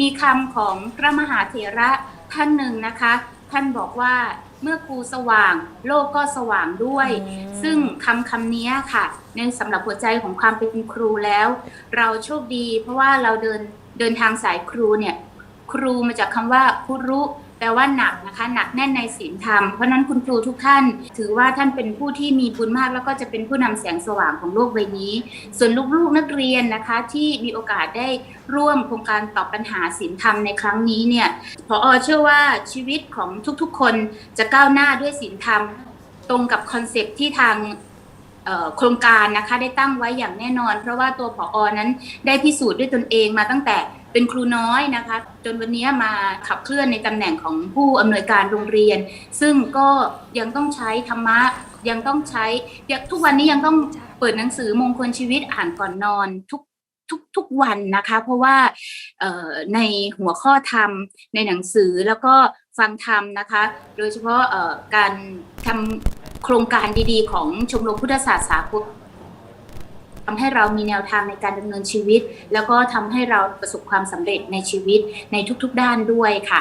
มีคำของพระมหาเถระท่านหนึ่งนะคะ ท่านบอกว่าเมื่อครูสว่างโลกก็สว่างด้วยอืมซึ่งคำคำนี้ค่ะ ในสำหรับหัวใจของความเป็นครูแล้ว เราโชคดี เพราะว่าเราเดินเดินทางสายครูเนี่ย ครูมาจากคำว่าคุรุ แปลว่าหนักนะคะ หนักแน่นในศีลธรรม เพราะนั้นคุณครูทุกท่าน ถือว่าท่านเป็นผู้ที่มีบุญมาก แล้วก็จะเป็นผู้นำแสงสว่างของโลกใบนี้ ส่วนลูกๆนักเรียนนะคะ ที่มีโอกาสได้ร่วมโครงการตอบปัญหาศีลธรรมในครั้งนี้เนี่ยพออเชื่อว่าชีวิตของทุกๆ คนจะก้าวหน้าด้วยศีลธรรม ตรงกับคอนเซปที่ทางโครงการนะคะได้ตั้งไว้อย่างแน่นอน เพราะว่าตัวผออนั้นได้พิสูจน์ด้วยตนเองมาตั้งแต่ เป็นครูน้อยนะคะ จนวันนี้มาขับเคลื่อนในตำแหน่งของผู้อำนวยการโรงเรียน ซึ่งก็ยังต้องใช้ธรรมะยังต้องใช้ทุกวันนี้ยังต้องเปิดหนังสือมงคลชีวิตอ่านก่อนนอนทุกทุกทุกวันนะคะ เพราะว่าในหัวข้อธรรมในหนังสือแล้วก็ฟังธรรมนะคะ โดยเฉพาะการทำโครงการดีๆ ของชมรมพุทธศาสตร์สากล ทำให้เรามีแนวทางในการดำเนินชีวิต แล้วก็ทำให้เราประสบความสำเร็จในชีวิตในทุกๆด้านด้วยค่ะ